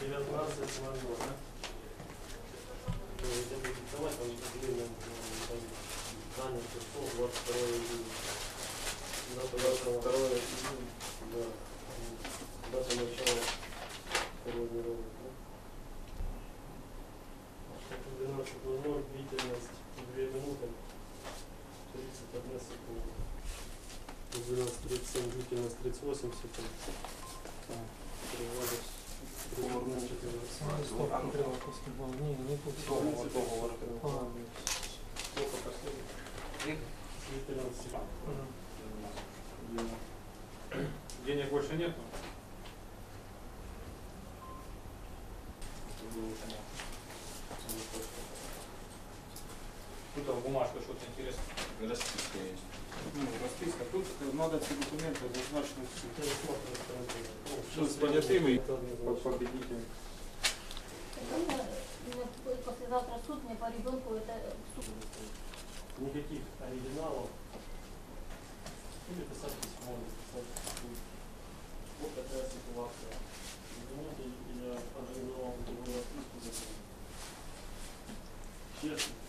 19.00, да? То есть я буду диктовать, там определение, там, занят число 22 июня. Дата начала. 22 июня. Да. Дата начала формулировок, да? В 12.00 длительность 2 минуты 31 секунда. В 12.37 длительность 38 секунд. Стоп, Андрей Лаковский был. Не, не тут. Договор, договор. А, Сколько последний? 14 секунд. мгм. Денег больше нету? Тут там бумажка, что-то интересное. Расписка есть. Ну, расписка. Тут э, надо все документы зазначены всё с понятыми? Победитель завтра суд мне по ребенку это суд Никаких оригиналов. Или писать письмо, или писать письмо. Вот такая ситуация. Извините, я организовал другую расписку за Честно.